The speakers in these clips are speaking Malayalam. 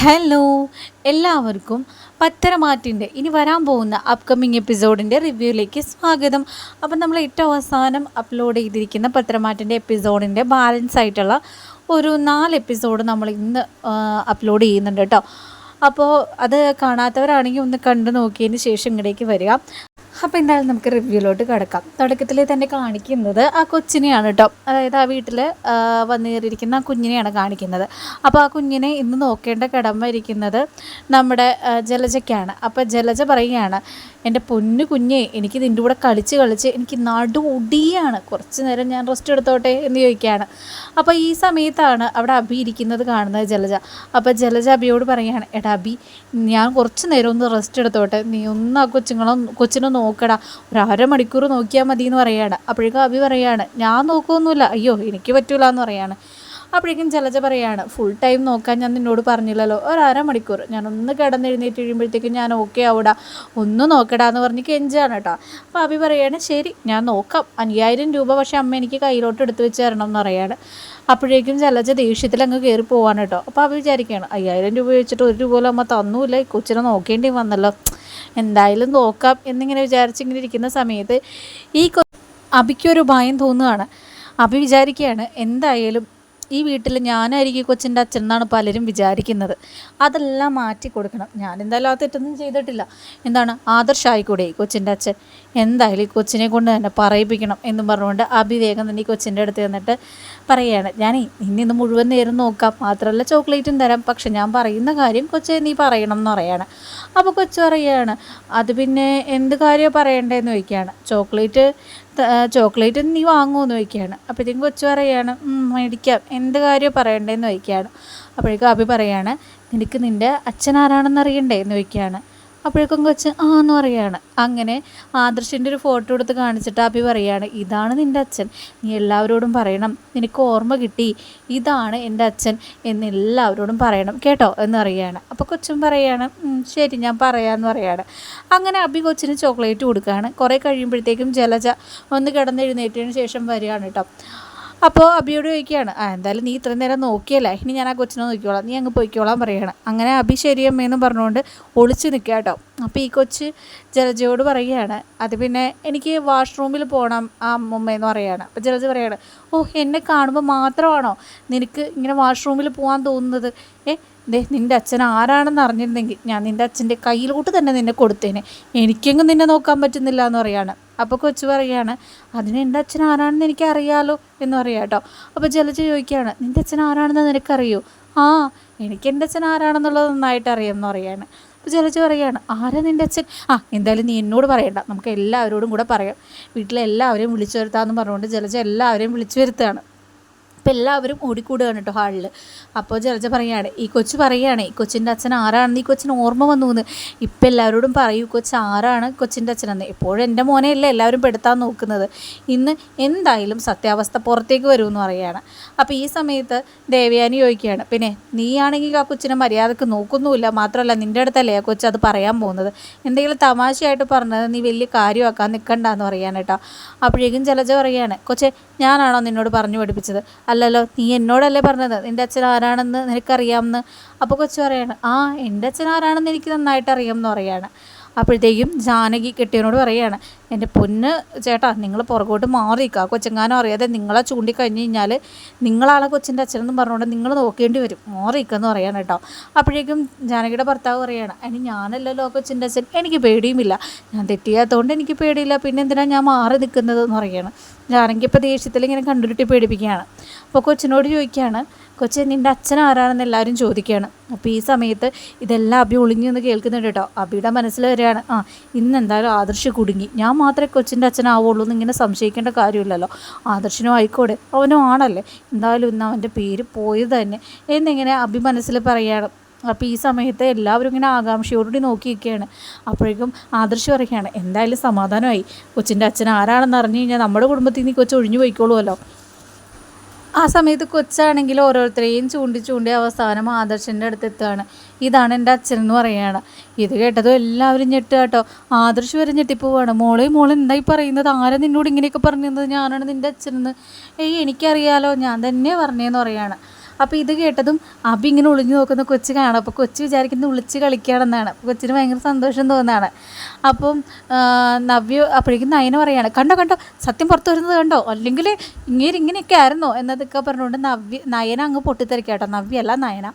ഹലോ എല്ലാവർക്കും പത്തരമാറ്റിന്റെ ഇനി വരാൻ പോകുന്ന അപ്കമിങ് എപ്പിസോഡിന്റെ റിവ്യൂയിലേക്ക് സ്വാഗതം. അപ്പം നമ്മൾ ഏറ്റവും അവസാനം അപ്ലോഡ് ചെയ്തിരിക്കുന്ന പത്തരമാറ്റിന്റെ എപ്പിസോഡിന്റെ ബാലൻസ് ആയിട്ടുള്ള ഒരു നാല് എപ്പിസോഡ് നമ്മൾ ഇന്ന് അപ്ലോഡ് ചെയ്യുന്നുണ്ട് കേട്ടോ. അപ്പോൾ അത് കാണാത്തവരാണെങ്കിൽ ഒന്ന് കണ്ടു നോക്കിയതിന് ശേഷം ഇങ്ങടേക്ക് വരിക. അപ്പോൾ എന്തായാലും നമുക്ക് റിവ്യൂലോട്ട് കിടക്കാം. തുടക്കത്തിൽ തന്നെ കാണിക്കുന്നത് ആ കൊച്ചിനെയാണ് കേട്ടോ അതായത് ആ വീട്ടിൽ വന്നു കയറിയിരിക്കുന്ന ആ കുഞ്ഞിനെയാണ് കാണിക്കുന്നത്. അപ്പോൾ ആ കുഞ്ഞിനെ ഇന്ന് നോക്കേണ്ട കടമ ഇരിക്കുന്നത് നമ്മുടെ ജലജയ്ക്കാണ്. അപ്പോൾ ജലജ പറയുകയാണ് എന്റെ പൊന്നു കുഞ്ഞെ എനിക്ക് നിന്റെ കൂടെ കളിച്ച് കളിച്ച് എനിക്ക് നടു ഒടിയാണ്. കുറച്ച് നേരം ഞാൻ റെസ്റ്റ് എടുത്തോട്ടെ? എന്ന് ചോദിക്കുകയാണ്. അപ്പോൾ ഈ സമയത്താണ് അവിടെ അബി ഇരിക്കുന്നത് കാണുന്നത് ജലജ. അപ്പോൾ ജലജ അബിയോട് പറയുകയാണ് എടാ അബി ഞാൻ കുറച്ച് നേരം ഒന്ന് റെസ്റ്റ് എടുത്തോട്ടെ. നീ ഒന്ന് ആ കൊച്ചുങ്ങളെ കൊച്ചിനെ നോക്കടാ. ഒരു അരമണിക്കൂർ നോക്കിയാൽ മതി എന്ന് പറയാണ്. അപ്പോഴേക്കും അഭി പറയാണ് ഞാൻ നോക്കുമൊന്നുമില്ല അയ്യോ എനിക്ക് പറ്റൂല എന്ന് പറയാണ്. അപ്പോഴേക്കും ജലജ പറയാണ് ഫുൾ ടൈം നോക്കാൻ ഞാൻ നിന്നോട് പറഞ്ഞില്ലല്ലോ. ഒരു അരമണിക്കൂർ. ഞാനൊന്ന് കിടന്നെഴുന്നേറ്റ് കഴിയുമ്പോഴത്തേക്കും ഞാൻ ഓക്കെ ആവിടാ. ഒന്ന് നോക്കടാ എന്ന് പറഞ്ഞ് കെഞ്ചാണ് കേട്ടോ അപ്പോൾ അഭി പറയാണ് ശരി ഞാൻ നോക്കാം. അയ്യായിരം രൂപ പക്ഷേ അമ്മ എനിക്ക് കയ്യിലോട്ട് എടുത്ത് വെച്ച് തരണം എന്ന് പറയാണ്. അപ്പോഴേക്കും ജലജ ദേഷ്യത്തിൽ അങ്ങ് കയറി പോവാണ് കേട്ടോ അപ്പോൾ അഭി വിചാരിക്കുകയാണ് അയ്യായിരം രൂപ വെച്ചിട്ട് ഒരു രൂപ പോലും അമ്മ തന്നൂല്ല. കൊച്ചിനെ നോക്കേണ്ടി വന്നല്ലോ. എന്തായാലും നോക്കാം എന്നിങ്ങനെ വിചാരിച്ചിങ്ങനെ ഇരിക്കുന്ന സമയത്ത് ഈ അബിക്കൊരു ഭയം തോന്നുകയാണ്. അബി വിചാരിക്കുകയാണ് എന്തായാലും ഈ വീട്ടിൽ ഞാനായിരിക്കും കൊച്ചിന്റെ അച്ഛൻ എന്നാണ് പലരും വിചാരിക്കുന്നത്. അതെല്ലാം മാറ്റി കൊടുക്കണം. ഞാൻ എന്തായാലും ആ തെറ്റൊന്നും ചെയ്തിട്ടില്ല. എന്താണ്? ആദർശായിക്കൂടെ ഈ കൊച്ചിന്റെ അച്ഛൻ. എന്തായാലും ഈ കൊച്ചിനെ കൊണ്ട് തന്നെ പറയിപ്പിക്കണം എന്നും പറഞ്ഞുകൊണ്ട് അഭിവേഗം തന്നെ ഈ കൊച്ചിന്റെ അടുത്ത് ചെന്നിട്ട് പറയുകയാണ് ഞാനേ ഇന്നിന്ന് മുഴുവൻ നേരം നോക്കാം. മാത്രമല്ല ചോക്ലേറ്റും തരാം. പക്ഷെ ഞാൻ പറയുന്ന കാര്യം കൊച്ചെ നീ പറയണം എന്ന് പറയാണ്. അപ്പോൾ കൊച്ചു പറയുകയാണ് അത് പിന്നെ എന്ത് കാര്യമാണ് പറയണ്ടേന്ന് ചോദിക്കുകയാണ്. ചോക്ലേറ്റ് ചോക്ലേറ്റ് നീ വാങ്ങുമെന്ന് ചോദിക്കുകയാണ്. അപ്പോഴത്തേക്കും കൊച്ചു പറയുകയാണ് "ഉം, മേടിക്കാം. എന്ത് കാര്യം പറയണ്ടേന്ന് ചോദിക്കുകയാണ്. അപ്പോഴേക്കും അഭി പറയാണ് നിനക്ക് നിന്റെ അച്ഛൻ ആരാണെന്ന് അറിയണ്ടേ? എന്ന് ചോദിക്കുകയാണ്. അപ്പോഴേക്കും കൊച്ച് ആ എന്ന് പറയുകയാണ് അങ്ങനെ ആദർശിന്റെ ഒരു ഫോട്ടോ എടുത്ത് കാണിച്ചിട്ട് അഭി പറയുകയാണ് ഇതാണ് നിന്റെ അച്ഛൻ. നീ എല്ലാവരോടും പറയണം. നിനക്ക് ഓർമ്മ കിട്ടി. ഇതാണ് എന്റെ അച്ഛൻ എന്ന് എല്ലാവരോടും പറയണം. കേട്ടോ? എന്ന് പറയുകയാണ് അപ്പോൾ കൊച്ചും പറയുകയാണ് ശരി ഞാൻ പറയാമെന്ന് പറയുകയാണ് അങ്ങനെ അഭി കൊച്ചിന് ചോക്ലേറ്റ് കൊടുക്കുകയാണ്. കുറേ കഴിയുമ്പോഴത്തേക്കും ജലജ ഒന്ന് കിടന്നെഴുന്നേറ്റതിന് ശേഷം വരികയാണ് കേട്ടോ. അപ്പോൾ അബിയോട് ചോദിക്കുകയാണ് ആ എന്തായാലും നീ ഇത്രയും നേരം നോക്കിയല്ലേ? ഇനി ഞാൻ ആ കൊച്ചിനെ നോക്കിക്കോളാം. നീ അങ്ങ് പോയിക്കോളാം പറയുകയാണ് അങ്ങനെ അബി ശരിയമ്മയെന്ന് പറഞ്ഞുകൊണ്ട് ഒളിച്ച് നിൽക്കുക കേട്ടോ. അപ്പോൾ ഈ കൊച്ച് ജലജയോട് പറയുകയാണ് അത് പിന്നെ എനിക്ക് വാഷ്റൂമിൽ പോകണം ആ അമ്മമ്മയെന്ന് പറയുകയാണ് അപ്പോൾ ജലജ പറയുകയാണ് ഓ എന്നെ കാണുമ്പോൾ മാത്രമാണോ നിനക്ക് ഇങ്ങനെ വാഷ്റൂമിൽ പോകാൻ തോന്നുന്നത്? ഏ ദേ നിന്റെ അച്ഛൻ ആരാണെന്ന് അറിഞ്ഞിരുന്നെങ്കിൽ ഞാൻ നിന്റെ അച്ഛന്റെ കയ്യിലോട്ട് തന്നെ നിന്നെ കൊടുത്തേനെ. എനിക്കെങ്ങും നിന്നെ നോക്കാൻ പറ്റുന്നില്ല എന്ന് പറയാണ്. അപ്പോൾ കൊച്ചു പറയുകയാണ് അതിന് എന്റെ അച്ഛൻ ആരാണെന്ന് എനിക്ക് അറിയാലോ എന്ന് പറയാം കേട്ടോ അപ്പോൾ ജലജ ചോദിക്കുകയാണ് നിന്റെ അച്ഛൻ ആരാണെന്ന് നിനക്കറിയോ? ആ എനിക്ക് എന്റെ അച്ഛൻ ആരാണെന്നുള്ളത് നന്നായിട്ട് അറിയാം എന്ന് പറയാണ്. അപ്പോൾ ജലജ പറയുകയാണ് ആരാ നിന്റെ അച്ഛൻ? ആ എന്തായാലും നീ എന്നോട് പറയണ്ട നമുക്ക് എല്ലാവരോടും കൂടെ പറയാം. വീട്ടിലെ എല്ലാവരെയും വിളിച്ചു വരുത്താമെന്ന് പറഞ്ഞുകൊണ്ട് ജലജ എല്ലാവരെയും വിളിച്ചു വരുത്തുകയാണ്. അപ്പോൾ എല്ലാവരും ഓടിക്കൂടുകയാണ് കേട്ടോ ഹാളിൽ. അപ്പോൾ ജലജ പറയുകയാണ് ഈ കൊച്ച് പറയുകയാണ് ഈ കൊച്ചിന്റെ അച്ഛൻ ആരാണെന്ന്? ഈ കൊച്ചിന് ഓർമ്മ വന്നു എന്ന് ഇപ്പം എല്ലാവരോടും പറയൂ കൊച്ച് ആരാണ് കൊച്ചിന്റെ അച്ഛനെന്ന്? എപ്പോഴും എന്റെ മോനെയല്ലേ എല്ലാവരും പെടുത്താൻ നോക്കുന്നത്. ഇന്ന് എന്തായാലും സത്യാവസ്ഥ പുറത്തേക്ക് വരുമെന്ന് പറയുകയാണ് അപ്പോൾ ഈ സമയത്ത് ദേവയാനി ചോദിക്കുകയാണ് പിന്നെ നീയാണെങ്കിൽ ആ കൊച്ചിനെ മര്യാദയ്ക്ക് നോക്കുന്നുമില്ല. മാത്രമല്ല നിന്റെ അടുത്തല്ലേ ആ കൊച്ച് അത് പറയാൻ പോകുന്നത്? എന്തെങ്കിലും തമാശയായിട്ട് പറഞ്ഞത് നീ വലിയ കാര്യമാക്കാൻ നിൽക്കണ്ടെന്ന് പറയാൻ കേട്ടോ. അപ്പോഴേക്കും ജലജ പറയുകയാണ് കൊച്ചെ ഞാനാണോ നിന്നോട് പറഞ്ഞു പഠിപ്പിച്ചത്? അല്ലല്ലോ നീ എന്നോടല്ലേ പറഞ്ഞത്? നിന്റെ അച്ഛൻ ആരാണെന്ന് നിനക്കറിയാമെന്ന് അപ്പോൾ കൊച്ചു പറയാണ് ആ എന്റെ അച്ഛൻ ആരാണെന്ന് എനിക്ക് നന്നായിട്ട് അറിയാമെന്ന് പറയാണ്. അപ്പോഴത്തേക്കും ജാനകി കെട്ടിയവനോട് പറയുകയാണ് എന്റെ പൊന്ന് ചേട്ടാ നിങ്ങൾ പുറകോട്ട് മാറിക്കുക കൊച്ചെങ്ങാനും അറിയാതെ നിങ്ങളെ ചൂണ്ടിക്കഴിഞ്ഞ് കഴിഞ്ഞാൽ നിങ്ങളാളെ കൊച്ചിന്റെ അച്ഛനെന്നും പറഞ്ഞുകൊണ്ട് നിങ്ങൾ നോക്കേണ്ടി വരും. മാറിയിക്കെന്ന് പറയാണ് കേട്ടോ. അപ്പോഴേക്കും ജാനകിയുടെ ഭർത്താവ് പറയുകയാണ് അതിന് ഞാനല്ലല്ലോ കൊച്ചിന്റെ അച്ഛൻ. എനിക്ക് പേടിയുമില്ല. ഞാൻ തെറ്റിയാത്തതുകൊണ്ട് എനിക്ക് പേടിയില്ല. പിന്നെ എന്തിനാണ് ഞാൻ മാറി നിൽക്കുന്നത് എന്ന് പറയുകയാണ് ജാനകി ഇപ്പോൾ ദേഷ്യത്തിൽ ഇങ്ങനെ കണ്ടുരുട്ടി പേടിപ്പിക്കുകയാണ്. അപ്പോൾ കൊച്ചിനോട് ചോദിക്കുകയാണ് കൊച്ചെ നിന്റെ അച്ഛൻ ആരാണെന്ന് എല്ലാവരും ചോദിക്കുകയാണ്. അപ്പോൾ ഈ സമയത്ത് ഇതെല്ലാം അബി ഒളിഞ്ഞു എന്ന് കേൾക്കുന്നുണ്ട് കേട്ടോ. അബിയുടെ മനസ്സിൽ വരികയാണ് ആ ഇന്ന് എന്തായാലും ആദർശ് കുടുങ്ങി. ഞാൻ മാത്രമേ കൊച്ചിന്റെ അച്ഛനാവുള്ളൂ എന്ന് ഇങ്ങനെ സംശയിക്കേണ്ട കാര്യമില്ലല്ലോ. ആദർശനും ആയിക്കോട്ടെ അവനും ആണല്ലേ. എന്തായാലും ഇന്ന് അവന്റെ പേര് പോയത് തന്നെ. എന്നിങ്ങനെ അബി മനസ്സിൽ പറയുകയാണ്. അപ്പോൾ ഈ സമയത്ത് എല്ലാവരും ഇങ്ങനെ ആകാംക്ഷയോടുകൂടി നോക്കി നിൽക്കുകയാണ് അപ്പോഴേക്കും ആദർശ് പറയുകയാണ് എന്തായാലും സമാധാനമായി. കൊച്ചിന്റെ അച്ഛൻ ആരാണെന്ന് അറിഞ്ഞു കഴിഞ്ഞാൽ നമ്മുടെ കുടുംബത്തിൽ നിന്ന് കൊച്ചു ഒഴിഞ്ഞു പോയിക്കോളുമല്ലോ. ആ സമയത്ത് കൊച്ചാണെങ്കിൽ ഓരോരുത്തരെയും ചൂണ്ടി ചൂണ്ടി അവസാനം ആദർശന്റെ അടുത്ത് എത്തുകയാണ്. ഇതാണ് എന്റെ അച്ഛൻ എന്ന് പറയുകയാണ്. ഇത് കേട്ടതും എല്ലാവരും ഞെട്ടുക കേട്ടോ ആദർശ് വരെ ഞെട്ടിപ്പോവാണ്. മോളെ മോളെ എന്തായി പറയുന്നത്? ആരാ നിന്നോട് ഇങ്ങനെയൊക്കെ പറഞ്ഞത് ഞാനാണ് നിന്റെ അച്ഛനെന്ന്. ഏയ് എനിക്കറിയാലോ. ഞാൻ തന്നെ പറഞ്ഞതെന്ന് പറയാണ് അപ്പോൾ ഇത് കേട്ടതും അബി ഇങ്ങനെ ഒളിഞ്ഞു നോക്കുന്ന കൊച്ചു കാണാം. അപ്പോൾ കൊച്ചു വിചാരിക്കുന്നത് ഒളിച്ച് കളിക്കുകയാണെന്നാണ്. കൊച്ചിന് ഭയങ്കര സന്തോഷം തോന്നുന്നതാണ് അപ്പം നവ്യ അപ്പോഴേക്കും നയന പറയുകയാണ് കണ്ടോ കണ്ടോ സത്യം പുറത്തു വരുന്നത് കണ്ടോ? അല്ലെങ്കിൽ ഇങ്ങനെ ഇങ്ങനെയൊക്കെ ആയിരുന്നോ? എന്നതൊക്കെ പറഞ്ഞുകൊണ്ട് നവ്യ നയന അങ്ങ് പൊട്ടിത്തെറിക്കാട്ടോ നവ്യ അല്ല നയന.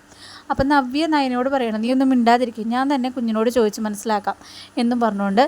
അപ്പം നവ്യ നയനോട് പറയണം നീ ഒന്നും മിണ്ടാതിരിക്കും. ഞാൻ തന്നെ കുഞ്ഞിനോട് ചോദിച്ച് മനസ്സിലാക്കാം എന്നും പറഞ്ഞുകൊണ്ട്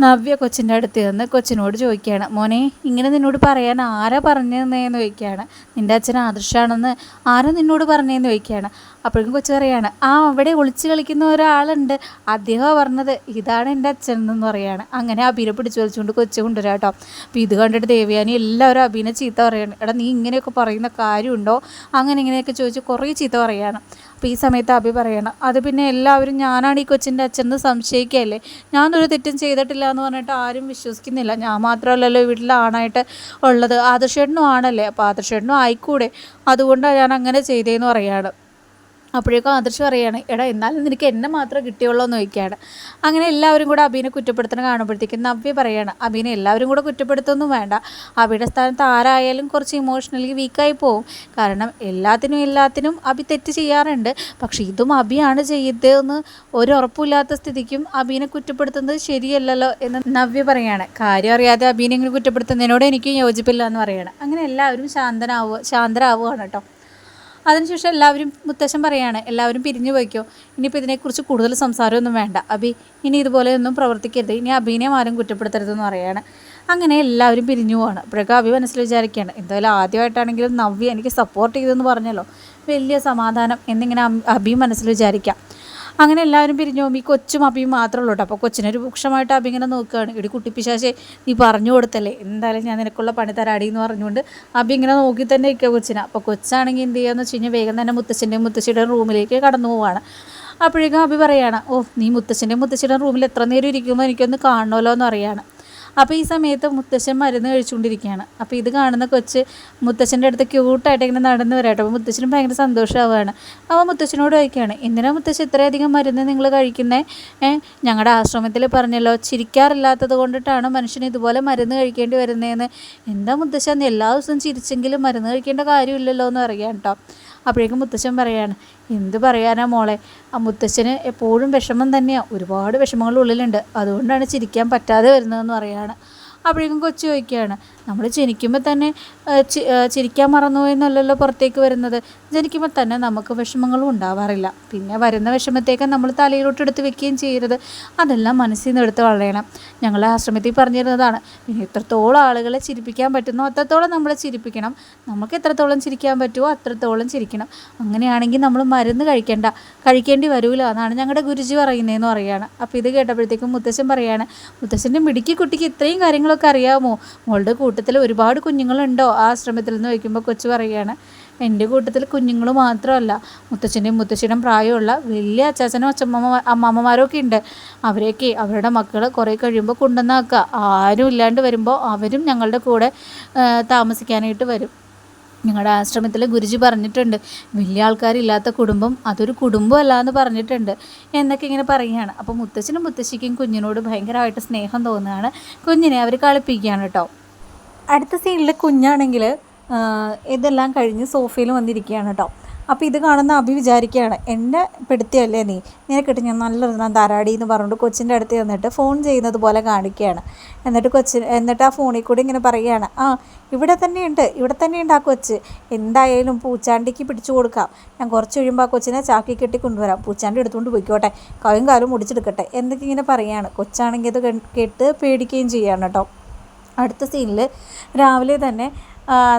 നവ്യ കൊച്ചിന്റെ അടുത്ത് നിന്ന് കൊച്ചിനോട് ചോദിക്കുകയാണ് മോനെ ഇങ്ങനെ നിന്നോട് പറയാൻ ആരാ പറഞ്ഞതെന്ന് ചോദിക്കുകയാണ്. നിന്റെ അച്ഛൻ ആദർശാണെന്ന് ആരാ നിന്നോട് പറഞ്ഞതെന്ന് ചോദിക്കുകയാണ്. അപ്പോഴേക്കും കൊച്ചു പറയാണ് ആ അവിടെ ഒളിച്ച് കളിക്കുന്ന ഒരാളുണ്ട്. അദ്ദേഹം പറഞ്ഞത് ഇതാണ് എന്റെ അച്ഛൻ എന്ന് പറയാണ്. അങ്ങനെ അബീനെ പിടിച്ചു വലിച്ചുകൊണ്ട് കൊച്ചു കൊണ്ടുവരാം കേട്ടോ. അപ്പോൾ ഇത് കണ്ടിട്ട് ദേവയാനി എല്ലാവരും അബീനെ ചീത്ത പറയാണ്. എടാ നീ ഇങ്ങനെയൊക്കെ പറയുന്ന കാര്യമുണ്ടോ? അങ്ങനെ ഇങ്ങനെയൊക്കെ ചോദിച്ച് കുറേ ചീത്ത പറയാണ്. അപ്പോൾ ഈ സമയത്ത് അബി പറയണം അത് പിന്നെ എല്ലാവരും ഞാനാണ് ഈ കൊച്ചിന്റെ അച്ഛൻ സംശയിക്കുകയല്ലേ? ഞാനൊരു തെറ്റും ചെയ്തിട്ടില്ല എന്ന് പറഞ്ഞിട്ട് ആരും വിശ്വസിക്കുന്നില്ല. ഞാൻ മാത്രമല്ലല്ലോ വീട്ടിലാണായിട്ട് ഉള്ളത്. ആദർശേട്ടനും ആണല്ലേ? അപ്പോൾ ആദർശേട്ടനും ആയിക്കൂടെ. അതുകൊണ്ടാണ് ഞാൻ അങ്ങനെ ചെയ്തതെന്ന് പറയാണ്. അപ്പോഴേക്കും ആദർശ് പറയുകയാണ് എടാ എന്നാലും നിനക്ക് എന്നെ മാത്രം കിട്ടിയുള്ളൂ എന്ന് ചോദിക്കുകയാണ്. അങ്ങനെ എല്ലാവരും കൂടെ അബീനെ കുറ്റപ്പെടുത്തണ കാണുമ്പോഴത്തേക്കും നവ്യ പറയുകയാണ് അബീനെ എല്ലാവരും കൂടെ കുറ്റപ്പെടുത്തൊന്നും വേണ്ട. അബിയുടെ സ്ഥാനത്ത് ആരായാലും കുറച്ച് ഇമോഷണലി വീക്കായി പോവും. കാരണം എല്ലാത്തിനും എല്ലാത്തിനും അബി തെറ്റ് ചെയ്യാറുണ്ട്. പക്ഷേ ഇതും അബിയാണ് ചെയ്തതെന്ന് ഒരു ഉറപ്പില്ലാത്ത സ്ഥിതിക്കും അബീനെ കുറ്റപ്പെടുത്തുന്നത് ശരിയല്ലല്ലോ എന്ന് നവ്യ പറയാണ് കാര്യം അറിയാതെ അബീനെ കുറ്റപ്പെടുത്തുന്നതിനോട് എനിക്ക് യോജിപ്പില്ല എന്ന് പറയാണ് അങ്ങനെ എല്ലാവരും ശാന്തനാവുക ശാന്തരാവുകയാണ് കേട്ടോ. അതിനുശേഷം എല്ലാവരും മുത്തശ്ശൻ പറയാണ് എല്ലാവരും പിരിഞ്ഞു പോയിക്കോ. ഇനിയിപ്പോൾ ഇതിനെക്കുറിച്ച് കൂടുതൽ സംസാരമൊന്നും വേണ്ട. അബി ഇനി ഇതുപോലെയൊന്നും പ്രവർത്തിക്കരുത്. ഇനി അബീനെ ആരും കുറ്റപ്പെടുത്തരുതെന്ന് പറയാണ്. അങ്ങനെ എല്ലാവരും പിരിഞ്ഞു പോവാണ്. അപ്പോഴേക്കും അബി മനസ്സിൽ വിചാരിക്കുകയാണ് എന്തായാലും ആദ്യമായിട്ടാണെങ്കിലും നവ്യ എനിക്ക് സപ്പോർട്ട് ചെയ്തെന്ന് പറഞ്ഞല്ലോ. വലിയ സമാധാനം എന്നിങ്ങനെ അഭി മനസ്സിൽ വിചാരിക്കാം. അങ്ങനെ എല്ലാവരും പിരിഞ്ഞു പോകുമ്പോൾ ഈ കൊച്ചും അബിയും മാത്രമേ ഉള്ളൂ കേട്ടോ. അപ്പോൾ കൊച്ചിനൊരു രൂക്ഷമായിട്ട് അബി ഇങ്ങനെ നോക്കുകയാണ്. ഇടി കുട്ടിപ്പിശാശെ നീ പറഞ്ഞു കൊടുത്തല്ലേ? എന്തായാലും ഞാൻ നിനക്കുള്ള പണി തരാടി എന്ന് പറഞ്ഞുകൊണ്ട് അബി ഇങ്ങനെ നോക്കി തന്നെ ഇരിക്കുക കൊച്ചിനെ. അപ്പോൾ കൊച്ചാണെങ്കിൽ എന്ത് ചെയ്യുകയെന്ന് വെച്ച് കഴിഞ്ഞാൽ വേഗം തന്നെ മുത്തശ്ശന്റെയും മുത്തശ്ശിയുടെയും റൂമിലേക്ക് കടന്നു പോവാണ്. അപ്പോഴേക്കും അബി പറയുകയാണ് ഓ നീ മുത്തശ്ശന്റെ മുത്തശ്ശിയുടെ റൂമിൽ എത്ര നേരം ഇരിക്കുമ്പോൾ എനിക്കൊന്ന് കാണണമല്ലോ എന്ന് അറിയാണ് അപ്പോൾ ഈ സമയത്ത് മുത്തശ്ശൻ മരുന്ന് കഴിച്ചുകൊണ്ടിരിക്കുകയാണ്. അപ്പോൾ ഇത് കാണുന്ന കൊച്ച് മുത്തശ്ശന്റെ അടുത്ത് ക്യൂട്ടായിട്ട് ഇങ്ങനെ നടന്നു വരാട്ടോ. അപ്പോൾ മുത്തശ്ശനും ഭയങ്കര സന്തോഷമാവുകയാണ്. അപ്പോൾ മുത്തശ്ശനോട് ചോദിക്കുകയാണ് എന്തിനാ മുത്തശ്ശൻ ഇത്രയധികം മരുന്ന് നിങ്ങൾ കഴിക്കുന്നത് ഞങ്ങളുടെ ആശ്രമത്തിൽ പറഞ്ഞല്ലോ ചിരിക്കാറില്ലാത്തത് കൊണ്ടിട്ടാണ് മനുഷ്യന് ഇതുപോലെ മരുന്ന് കഴിക്കേണ്ടി വരുന്നതെന്ന് എന്താ മുത്തശ്ശൻ എല്ലാ ദിവസവും ചിരിച്ചെങ്കിലും മരുന്ന് കഴിക്കേണ്ട കാര്യമില്ലല്ലോ എന്ന് അറിയാം കേട്ടോ അപ്പോഴേക്കും മുത്തശ്ശൻ പറയാണ് എന്ത് പറയാനാ മോളെ? ആ മുത്തശ്ശന് എപ്പോഴും വിഷമം തന്നെയാണ് ഒരുപാട് വിഷമങ്ങൾ ഉള്ളിലുണ്ട്. അതുകൊണ്ടാണ് ചിരിക്കാൻ പറ്റാതെ വരുന്നതെന്ന് പറയാണ്. അപ്പോഴേക്കും കൊച്ചു ചോദിക്കുകയാണ് നമ്മൾ ജനിക്കുമ്പോൾ തന്നെ ചിരിക്കാൻ മറന്നു എന്നല്ലല്ലോ പുറത്തേക്ക് വരുന്നത്. ജനിക്കുമ്പോൾ തന്നെ നമുക്ക് വിഷമങ്ങളും ഉണ്ടാവാറില്ല. പിന്നെ വരുന്ന വിഷമത്തേക്ക് നമ്മൾ തലയിലോട്ട് എടുത്ത് വെക്കുകയും ചെയ്യരുത്. അതെല്ലാം മനസ്സിൽ നിന്ന് എടുത്ത് വളയണം. ഞങ്ങളെ ആശ്രമത്തിൽ പറഞ്ഞിരുന്നതാണ് പിന്നെ എത്രത്തോളം ആളുകളെ ചിരിപ്പിക്കാൻ പറ്റുന്നോ അത്രത്തോളം നമ്മൾ ചിരിപ്പിക്കണം. നമുക്ക് എത്രത്തോളം ചിരിക്കാൻ പറ്റുമോ അത്രത്തോളം ചിരിക്കണം. അങ്ങനെയാണെങ്കിൽ നമ്മൾ മരുന്ന് കഴിക്കേണ്ട. കഴിക്കേണ്ടി വരൂല എന്നാണ് ഞങ്ങളുടെ ഗുരുജി പറയുന്നതെന്ന് പറയുകയാണ് അപ്പോൾ ഇത് കേട്ടപ്പോഴത്തേക്കും മുത്തശ്ശൻ പറയുകയാണ് മുത്തശ്ശന്റെ മിടുക്കി കുട്ടിക്ക് ഇത്രയും കാര്യങ്ങളൊക്കെ അറിയാമോ? മോളുടെ കൂട്ടത്തിൽ ഒരുപാട് കുഞ്ഞുങ്ങളുണ്ടോ? ആശ്രമത്തിൽ നിന്ന് ചോദിക്കുമ്പോൾ കൊച്ചു പറയുകയാണ് എന്റെ കൂട്ടത്തിൽ കുഞ്ഞുങ്ങൾ മാത്രമല്ല മുത്തച്ഛന്റെയും മുത്തശ്ശിയുടെയും പ്രായമുള്ള വലിയ അച്ചാച്ചനും അച്ഛമ്മ അമ്മാമ്മമാരൊക്കെ ഉണ്ട്. അവരെയൊക്കെ അവരുടെ മക്കൾ കുറേ കഴിയുമ്പോൾ കൊണ്ടുവന്നാക്കുക. ആരും ഇല്ലാണ്ട് വരുമ്പോൾ അവരും ഞങ്ങളുടെ കൂടെ താമസിക്കാനായിട്ട് വരും. ഞങ്ങളുടെ ആശ്രമത്തിൽ ഗുരുജി പറഞ്ഞിട്ടുണ്ട് വലിയ ആൾക്കാരില്ലാത്ത കുടുംബം അതൊരു കുടുംബമല്ല എന്ന് പറഞ്ഞിട്ടുണ്ട്. എന്നൊക്കെ ഇങ്ങനെ പറയുകയാണ്. അപ്പോൾ മുത്തച്ഛനും മുത്തശ്ശിക്കും കുഞ്ഞിനോട് ഭയങ്കരമായിട്ട് സ്നേഹം തോന്നുകയാണ്. കുഞ്ഞിനെ അവർ കളിപ്പിക്കുകയാണ് കേട്ടോ. അടുത്ത സീനിൽ കുഞ്ഞാണെങ്കിൽ ഇതെല്ലാം കഴിഞ്ഞ് സോഫയിൽ വന്നിരിക്കുകയാണ് കേട്ടോ അപ്പോൾ ഇത് കാണുന്ന അഭി വിചാരിക്കുകയാണ് എന്നെ പെടുത്തിയല്ലേ നീ? നിനക്കിട്ട് ഞാൻ നല്ലൊരെണ്ണം തരാടി എന്ന് പറഞ്ഞുകൊണ്ട് കൊച്ചിന്റെ അടുത്ത് ചെന്നിട്ട് ഫോൺ ചെയ്യുന്നത് പോലെ കാണിക്കുകയാണ്. എന്നിട്ട് കൊച്ചി എന്നിട്ട് ആ ഫോണിൽ കൂടി ഇങ്ങനെ പറയുകയാണ് ആ ഇവിടെ തന്നെയുണ്ട് ഇവിടെ തന്നെയുണ്ട് ആ കൊച്ച്. എന്തായാലും പൂച്ചാണ്ടിക്ക് പിടിച്ചു കൊടുക്കാം. ഞാൻ കുറച്ച് കഴിയുമ്പോൾ ആ കൊച്ചിനെ ചാക്കി കെട്ടി കൊണ്ടുവരാം. പൂച്ചാണ്ടി എടുത്തുകൊണ്ട് പോയിക്കോട്ടെ. കൈയും കാലും മുടിച്ചെടുക്കട്ടെ. എന്നൊക്കെ ഇങ്ങനെ പറയുകയാണ്. കൊച്ചാണെങ്കിൽ അത് കേട്ട് പേടിക്കുകയും ചെയ്യുകയാണ് കേട്ടോ അടുത്ത സീനിൽ രാവിലെ തന്നെ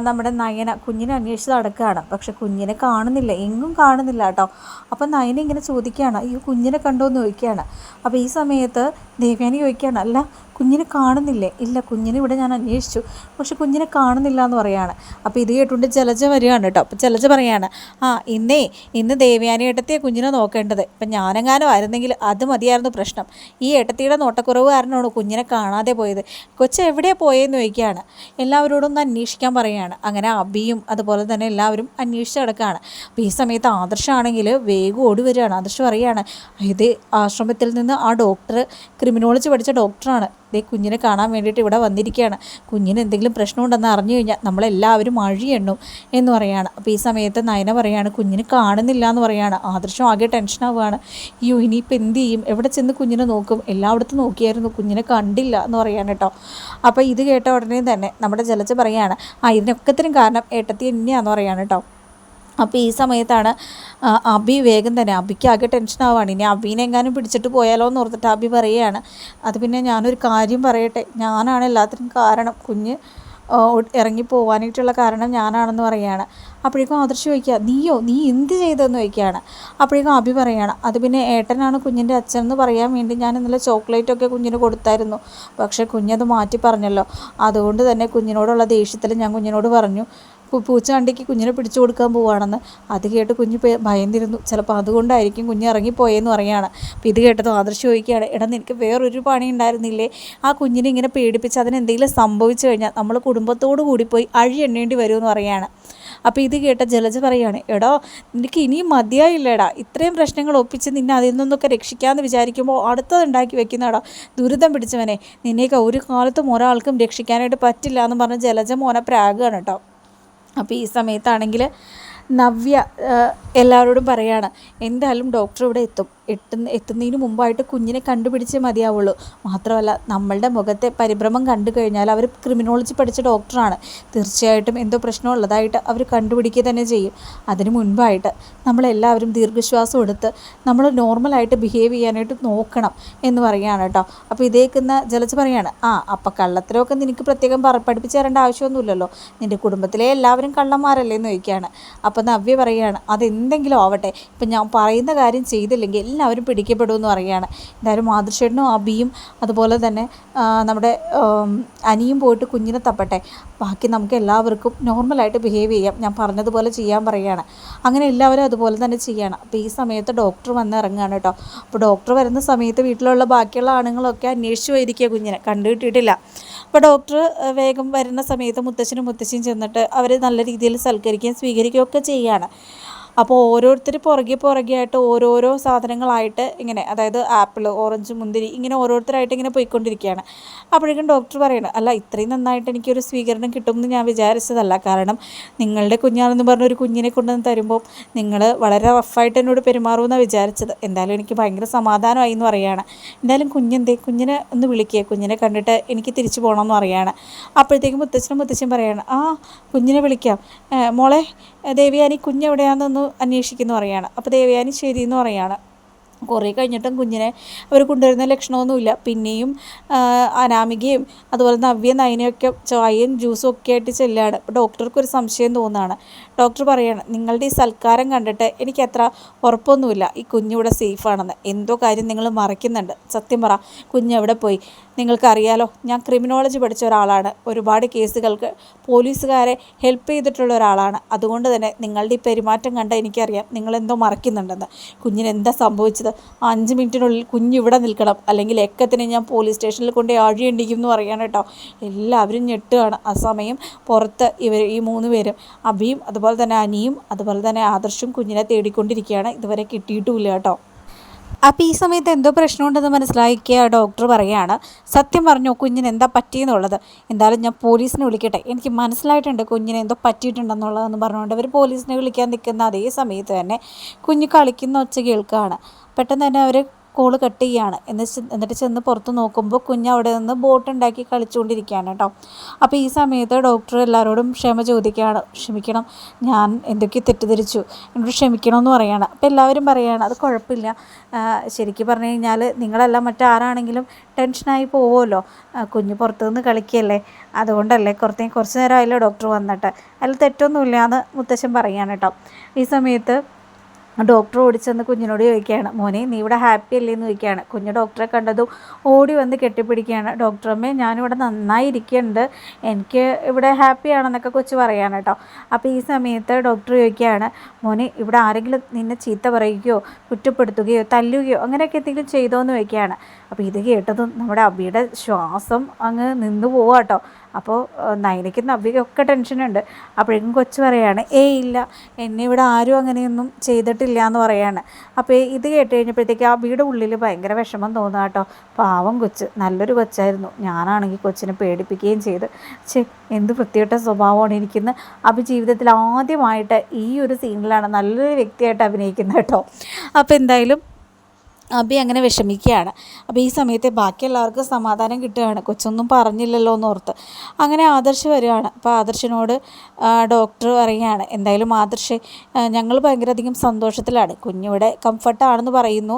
നമ്മുടെ നയന കുഞ്ഞിനെ അന്വേഷിച്ച് നടക്കുകയാണ് പക്ഷെ കുഞ്ഞിനെ കാണുന്നില്ല. എങ്ങും കാണുന്നില്ല കേട്ടോ. അപ്പം നയന ഇങ്ങനെ ചോദിക്കുകയാണ്. ഈ കുഞ്ഞിനെ കണ്ടോ എന്ന് ചോദിക്കുകയാണ്. അപ്പോൾ ഈ സമയത്ത് ദേവയാനി ചോദിക്കുകയാണ്. അല്ല കുഞ്ഞിനെ കാണുന്നില്ലേ? ഇല്ല കുഞ്ഞിനെ ഇവിടെ ഞാൻ അന്വേഷിച്ചു. പക്ഷെ കുഞ്ഞിനെ കാണുന്നില്ല എന്ന് പറയുകയാണ് അപ്പോൾ ഇത് കേട്ടുകൊണ്ട് ജലജ വരികയാണ് കേട്ടോ. അപ്പോൾ ജലജ പറയുകയാണ് ആ ഇന്നേ ഇന്ന് ദേവയാനി ഏട്ടത്തിയെ കുഞ്ഞിനെ നോക്കേണ്ടത്. ഇപ്പം ഞാനെങ്ങാനും ആയിരുന്നെങ്കിൽ അത് മതിയായിരുന്നു പ്രശ്നം. ഈ ഏട്ടത്തിയുടെ നോട്ടക്കുറവ് കാരണമാണ് കുഞ്ഞിനെ കാണാതെ പോയത്. കൊച്ചു എവിടെയാണ് പോയതെന്ന് ചോദിക്കുകയാണ്. എല്ലാവരോടും ഒന്ന് അന്വേഷിക്കാൻ പറയുകയാണ്. അങ്ങനെ അബിയും അതുപോലെ തന്നെ എല്ലാവരും അന്വേഷിച്ച് കിടക്കുകയാണ് അപ്പോൾ ഈ സമയത്ത് ആദർശാണെങ്കിൽ വേഗം ഓടി വരികയാണ്. ആദർശ് പറയുകയാണ് ഇത് ആശ്രമത്തിൽ നിന്ന് ആ ഡോക്ടർ ക്രിമിനോളജി പഠിച്ച ഡോക്ടറാണ് ദേ കുഞ്ഞിനെ കാണാൻ വേണ്ടിയിട്ട് ഇവിടെ വന്നിരിക്കുകയാണ്. കുഞ്ഞിന് എന്തെങ്കിലും പ്രശ്നമുണ്ടെന്ന് അറിഞ്ഞു കഴിഞ്ഞാൽ നമ്മളെല്ലാവരും അഴിയെണ്ണും എന്ന് പറയുകയാണ് അപ്പോൾ ഈ സമയത്ത് നയന പറയാണ് കുഞ്ഞിന് കാണുന്നില്ല എന്ന് പറയുകയാണ് ആദർശം ആകെ ടെൻഷൻ ടെൻഷനാവുകയാണ് അയ്യോ ഇനിയിപ്പോൾ എന്ത് ചെയ്യും? എവിടെ ചെന്ന് കുഞ്ഞിനെ നോക്കും? എല്ലായിടത്തും നോക്കിയായിരുന്നു കുഞ്ഞിനെ കണ്ടില്ല എന്ന് പറയാണ് കേട്ടോ. അപ്പോൾ ഇത് കേട്ട ഉടനെ തന്നെ നമ്മുടെ ജലജ പറയാണ് ആ ഇതിനൊക്കത്തിനും കാരണം ഏട്ടത്തി തന്നെയാണെന്ന് പറയാണ് കേട്ടോ. അപ്പോൾ ഈ സമയത്താണ് അബി വേഗം തന്നെ അബിക്ക് ആകെ ടെൻഷൻ ആവുകയാണ് ഇനി അബീനെ എങ്ങാനും പിടിച്ചിട്ട് പോയാലോ എന്ന് ഓർത്തിട്ട് അബി പറയുകയാണ്. അത് പിന്നെ ഞാനൊരു കാര്യം പറയട്ടെ ഞാനാണ് എല്ലാത്തിനും കാരണം. കുഞ്ഞ് ഇറങ്ങി പോകാനായിട്ടുള്ള കാരണം ഞാനാണെന്ന് പറയുകയാണ്. അപ്പോഴേക്കും ആദർശ് ചോദിക്കുക നീയോ നീ എന്ത് ചെയ്തതെന്ന് ചോദിക്കുകയാണ്. അപ്പോഴേക്കും അബി പറയുകയാണ് അത് പിന്നെ ഏട്ടനാണ് കുഞ്ഞിന്റെ അച്ഛൻ എന്ന് പറയാൻ വേണ്ടി ഞാൻ ഇന്നലെ ചോക്ലേറ്റൊക്കെ കുഞ്ഞിന് കൊടുത്തായിരുന്നു. പക്ഷേ കുഞ്ഞത് മാറ്റി പറഞ്ഞല്ലോ. അതുകൊണ്ട് തന്നെ കുഞ്ഞിനോടുള്ള ദേഷ്യത്തിൽ ഞാൻ കുഞ്ഞിനോട് പറഞ്ഞു പൂച്ച കുഞ്ഞിനെ പിടിച്ചു കൊടുക്കാൻ പോവുകയാണെന്ന് അത് കേട്ട് കുഞ്ഞ് ഭയന്നിരുന്നു. ചിലപ്പോൾ അതുകൊണ്ടായിരിക്കും കുഞ്ഞ് ഇറങ്ങിപ്പോയെന്ന് പറയുകയാണ്. അപ്പോൾ ഇത് കേട്ടത് ആദർശ് ചോദിക്കുകയാണ് എടാ നിനക്ക് വേറൊരു പണി ഉണ്ടായിരുന്നില്ലേ? ആ കുഞ്ഞിനെ ഇങ്ങനെ പേടിപ്പിച്ച് അതിനെന്തെങ്കിലും സംഭവിച്ചു കഴിഞ്ഞാൽ നമ്മൾ കുടുംബത്തോടു കൂടി പോയി അഴി എണ്ണേണ്ടി വരുമെന്ന് പറയുകയാണ്. അപ്പോൾ ഇത് കേട്ട ജലജ പറയാണ് എടോ നിനക്ക് ഇനിയും മതിയായില്ലേടാ? ഇത്രയും പ്രശ്നങ്ങൾ ഒപ്പിച്ച് നിന്നെ അതിൽ നിന്നൊക്കെ രക്ഷിക്കാമെന്ന് വിചാരിക്കുമ്പോൾ അടുത്തത് ഉണ്ടാക്കി വെക്കുന്നടാ ദുരിതം പിടിച്ചവനെ നിന്നെയൊക്കെ ഒരു കാലത്തും ഒരാൾക്കും രക്ഷിക്കാനായിട്ട് പറ്റില്ല എന്ന് പറഞ്ഞ് ജലജ മോനെ പ്രാഗാണ് കേട്ടോ. അപ്പോൾ ഈ സമയത്താണെങ്കിൽ നവ്യ എല്ലാവരോടും പറയുകയാണ് എന്തായാലും ഡോക്ടർ ഇവിടെ എത്തും. എത്തുന്ന എത്തുന്നതിന് മുമ്പായിട്ട് കുഞ്ഞിനെ കണ്ടുപിടിച്ചേ മതിയാവുള്ളൂ. മാത്രമല്ല നമ്മളുടെ മുഖത്തെ പരിഭ്രമം കണ്ടു കഴിഞ്ഞാൽ അവർ ക്രിമിനോളജി പഠിച്ച ഡോക്ടറാണ്. തീർച്ചയായിട്ടും എന്തോ പ്രശ്നമുള്ളതായിട്ട് അവർ കണ്ടുപിടിക്കുക തന്നെ ചെയ്യും. അതിന് മുൻപായിട്ട് നമ്മളെല്ലാവരും ദീർഘശ്വാസം എടുത്ത് നമ്മൾ നോർമലായിട്ട് ബിഹേവ് ചെയ്യാനായിട്ട് നോക്കണം എന്ന് പറയുകയാണ് കേട്ടോ. അപ്പോൾ ഇതേക്കുന്ന ജലച്ച് പറയാണ് ആ അപ്പം കള്ളത്തരമൊക്കെ നിനക്ക് പ്രത്യേകം പഠിപ്പിച്ചു തരേണ്ട ആവശ്യമൊന്നുമില്ലല്ലോ. നിന്റെ കുടുംബത്തിലെ എല്ലാവരും കള്ളന്മാരല്ലേ? എന്ന് ചോദിക്കുകയാണ്. അപ്പോൾ നവ്യ പറയുകയാണ് അതെന്തെങ്കിലും ആവട്ടെ. ഇപ്പം ഞാൻ പറയുന്ന കാര്യം ചെയ്തില്ലെങ്കിൽ എല്ലാവരും പിടിക്കപ്പെടുമെന്ന് പറയുകയാണ്. എന്തായാലും മാതൃശേട്ടനും അബിയും അതുപോലെ തന്നെ നമ്മുടെ അനിയും പോയിട്ട് കുഞ്ഞിനെ തപ്പട്ടെ. ബാക്കി നമുക്ക് എല്ലാവർക്കും നോർമലായിട്ട് ബിഹേവ് ചെയ്യാം. ഞാൻ പറഞ്ഞതുപോലെ ചെയ്യാൻ പറയുകയാണ്. അങ്ങനെ എല്ലാവരും അതുപോലെ തന്നെ ചെയ്യണം. അപ്പോൾ ഈ സമയത്ത് ഡോക്ടർ വന്ന് ഇറങ്ങുകയാണ് കേട്ടോ. അപ്പോൾ ഡോക്ടർ വരുന്ന സമയത്ത് വീട്ടിലുള്ള ബാക്കിയുള്ള ആണുങ്ങളൊക്കെ അന്വേഷിച്ചു പോയിരിക്കുക കുഞ്ഞിനെ. കണ്ടു കിട്ടിയിട്ടില്ല അപ്പോൾ ഡോക്ടർ വേഗം വരുന്ന സമയത്ത് മുത്തശ്ശനും മുത്തശ്ശിയും ചെന്നിട്ട് അവർ നല്ല രീതിയിൽ സൽക്കരിക്കുകയും സ്വീകരിക്കുകയും ഒക്കെ ചെയ്യുകയാണ്. അപ്പോൾ ഓരോരുത്തർ പുറകെ പുറകെ ആയിട്ട് ഓരോരോ സാധനങ്ങളായിട്ട് ഇങ്ങനെ അതായത് ആപ്പിൾ ഓറഞ്ച് മുന്തിരി ഇങ്ങനെ ഓരോരുത്തരായിട്ട് ഇങ്ങനെ പോയിക്കൊണ്ടിരിക്കുകയാണ് അപ്പോഴേക്കും ഡോക്ടർ പറയണം അല്ല ഇത്രയും നന്നായിട്ട് എനിക്കൊരു സ്വീകരണം കിട്ടുമെന്ന് ഞാൻ വിചാരിച്ചതല്ല. കാരണം നിങ്ങളുടെ കുഞ്ഞാണെന്ന് പറഞ്ഞൊരു കുഞ്ഞിനെ കൊണ്ടുവന്ന് തരുമ്പോൾ നിങ്ങൾ വളരെ റഫായിട്ട് എന്നോട് പെരുമാറുമെന്നാണ് വിചാരിച്ചത്. എന്തായാലും എനിക്ക് ഭയങ്കര സമാധാനമായി എന്ന് പറയുകയാണ് എന്തായാലും കുഞ്ഞെന്തേ കുഞ്ഞിനെ ഒന്ന് വിളിക്കുക കുഞ്ഞിനെ കണ്ടിട്ട് എനിക്ക് തിരിച്ചു പോകണമെന്ന് പറയുകയാണ് അപ്പോഴത്തേക്കും മുത്തച്ഛനും മുത്തച്ഛൻ പറയുകയാണ് ആ കുഞ്ഞിനെ വിളിക്കാം. മോളെ ദേവിയാനി കുഞ്ഞെവിടെയാണെന്നൊന്ന് അന്വേഷിക്കുന്നു പറയാണ് അപ്പോൾ ദേവയാനി ശരി എന്ന് പറയാണ് കുറേ കഴിഞ്ഞിട്ടും കുഞ്ഞിനെ അവർ കൊണ്ടുവരുന്ന ലക്ഷണമൊന്നുമില്ല. പിന്നെയും അനാമികയും അതുപോലെ നവ്യ നയനയൊക്കെ ചായയും ജ്യൂസും ഒക്കെ ആയിട്ട് ചെല്ലുകയാണ്. ഡോക്ടർക്ക് ഒരു സംശയം തോന്നുകയാണ്. ഡോക്ടർ പറയാണ് നിങ്ങളുടെ ഈ സൽക്കാരം കണ്ടിട്ട് എനിക്ക് അത്ര ഉറപ്പൊന്നുമില്ല. ഈ കുഞ്ഞിവിടെ സേഫാണെന്ന് എന്തോ കാര്യം നിങ്ങൾ മറയ്ക്കുന്നുണ്ട്. സത്യം പറ കുഞ്ഞ് എവിടെ പോയി? നിങ്ങൾക്കറിയാലോ ഞാൻ ക്രിമിനോളജി പഠിച്ച ഒരാളാണ്. ഒരുപാട് കേസുകൾക്ക് പോലീസുകാരെ ഹെൽപ്പ് ചെയ്തിട്ടുള്ള ഒരാളാണ്. അതുകൊണ്ട് തന്നെ നിങ്ങളുടെ ഈ പെരുമാറ്റം കണ്ട എനിക്കറിയാം നിങ്ങളെന്തോ മറയ്ക്കുന്നുണ്ടെന്ന്. കുഞ്ഞിന് എന്താ സംഭവിച്ചത്? അഞ്ച് മിനിറ്റിനുള്ളിൽ കുഞ്ഞ് ഇവിടെ നിൽക്കണം. അല്ലെങ്കിൽ എക്കത്തിന് ഞാൻ പോലീസ് സ്റ്റേഷനിൽ കൊണ്ട് ആഴിയുണ്ടിക്കും എന്ന് പറയാണ് കേട്ടോ. എല്ലാവരും ഞെട്ടുകയാണ്. ആ സമയം പുറത്ത് ഇവർ ഈ മൂന്ന് പേരും അഭിയും അതുപോലെ തന്നെ അനിയും അതുപോലെ തന്നെ ആദർശും കുഞ്ഞിനെ തേടിക്കൊണ്ടിരിക്കുകയാണ്. ഇതുവരെ കിട്ടിയിട്ടുമില്ല കേട്ടോ. അപ്പോൾ ഈ സമയത്ത് എന്തോ പ്രശ്നമുണ്ടെന്ന് മനസ്സിലാക്കിയ ഡോക്ടർ പറയുകയാണ് സത്യം പറഞ്ഞു കുഞ്ഞിന് എന്താ പറ്റിയെന്നുള്ളത്? എന്തായാലും ഞാൻ പോലീസിനെ വിളിക്കട്ടെ. എനിക്ക് മനസ്സിലായിട്ടുണ്ട് കുഞ്ഞിനെ എന്തോ പറ്റിയിട്ടുണ്ടെന്നുള്ളതെന്ന് പറഞ്ഞുകൊണ്ട് അവർ പോലീസിനെ വിളിക്കാൻ നിൽക്കുന്ന അതേ സമയത്ത് തന്നെ കുഞ്ഞ് കളിക്കുന്ന ഒച്ച കേൾക്കുകയാണ്. പെട്ടെന്ന് തന്നെ അവർ കോൾ കട്ട് എന്നിട്ട് എന്നിട്ട് ചെന്ന് പുറത്ത് നോക്കുമ്പോൾ കുഞ്ഞ് അവിടെ നിന്ന് ബോട്ട് ഉണ്ടാക്കി കളിച്ചുകൊണ്ടിരിക്കുകയാണ് കേട്ടോ. അപ്പോൾ ഈ സമയത്ത് ഡോക്ടർ എല്ലാവരോടും ക്ഷമ ചോദിക്കുകയാണ്. ക്ഷമിക്കണം ഞാൻ എന്തൊക്കെ തെറ്റിദ്ധരിച്ചു. എന്നോട് ക്ഷമിക്കണമെന്ന് പറയുകയാണ് അപ്പോൾ എല്ലാവരും പറയുകയാണ് അത് കുഴപ്പമില്ല. ശരിക്കും പറഞ്ഞു കഴിഞ്ഞാൽ നിങ്ങളെല്ലാം മറ്റാരാണെങ്കിലും ടെൻഷനായി പോവുമല്ലോ. കുഞ്ഞ് പുറത്തുനിന്ന് കളിക്കുകയല്ലേ? അതുകൊണ്ടല്ലേ കുറച്ച് കുറച്ച് നേരമായല്ലോ ഡോക്ടർ വന്നിട്ട്. അതിൽ തെറ്റൊന്നുമില്ല എന്ന് മുത്തശ്ശൻ പറയുകയാണ് കേട്ടോ. ഈ സമയത്ത് ഡോക്ടർ ഓടിച്ചെന്ന് കുഞ്ഞിനോട് ചോദിക്കുകയാണ് മോനെ നീ ഇവിടെ ഹാപ്പി അല്ലേ എന്ന് ചോദിക്കുകയാണ്. കുഞ്ഞ് ഡോക്ടറെ കണ്ടതും ഓടി വന്ന് കെട്ടിപ്പിടിക്കുകയാണ്. ഡോക്ടറമ്മേ ഞാനിവിടെ നന്നായി ഇരിക്കുന്നുണ്ട് എനിക്ക് ഇവിടെ ഹാപ്പി ആണെന്നൊക്കെ കൊച്ചു പറയാണ് കേട്ടോ അപ്പോൾ ഈ സമയത്ത് ഡോക്ടർ ചോദിക്കുകയാണ് മോനെ ഇവിടെ ആരെങ്കിലും നിന്നെ ചീത്ത പറയുകയോ കുറ്റപ്പെടുത്തുകയോ തല്ലുകയോ അങ്ങനെയൊക്കെ എന്തെങ്കിലും ചെയ്തോ എന്ന് ചോദിക്കുകയാണ്. അപ്പോൾ ഇത് കേട്ടതും നമ്മുടെ അബിയുടെ ശ്വാസം അങ്ങ് നിന്നു പോവാട്ടോ അപ്പോൾ നൈനയ്ക്ക് നവ്യയ്ക്കൊക്കെ ടെൻഷനുണ്ട്. അപ്പോഴേക്കും കൊച്ചു പറയാണ് ഏയ് ഇല്ല എന്നെ ഇവിടെ ആരും അങ്ങനെയൊന്നും ചെയ്തിട്ടില്ല എന്ന് പറയാണ്. അപ്പോൾ ഇത് കേട്ട് കഴിഞ്ഞപ്പോഴത്തേക്ക് ആ വീട് ഉള്ളിൽ ഭയങ്കര വിഷമം തോന്നുക കേട്ടോ. പാവം കൊച്ച് നല്ലൊരു കൊച്ചായിരുന്നു. ഞാനാണെങ്കിൽ കൊച്ചിനെ പേടിപ്പിക്കുകയും ചെയ്ത് ചേ എന്ത് വൃത്തികെട്ട സ്വഭാവമാണ് ഇരിക്കുന്നത് അഭിജീവിതത്തിൽ ആദ്യമായിട്ട് ഈ ഒരു സീനിലാണ് നല്ലൊരു വ്യക്തിയായിട്ട് അഭിനയിക്കുന്നത് കേട്ടോ. അപ്പോൾ എന്തായാലും അബി അങ്ങനെ വിഷമിക്കുകയാണ്. അപ്പോൾ ഈ സമയത്തെ ബാക്കി എല്ലാവർക്കും സമാധാനം കിട്ടുകയാണ്. കൊച്ചൊന്നും പറഞ്ഞില്ലല്ലോ എന്ന് ഓർത്ത് അങ്ങനെ ആദർശ് വരികയാണ് അപ്പോൾ ആദർശിനോട് ഡോക്ടർ പറയുകയാണ് എന്തായാലും ആദർശ് ഞങ്ങൾ ഭയങ്കര അധികം സന്തോഷത്തിലാണ്. കുഞ്ഞിവിടെ കംഫർട്ടാണെന്ന് പറയുന്നു.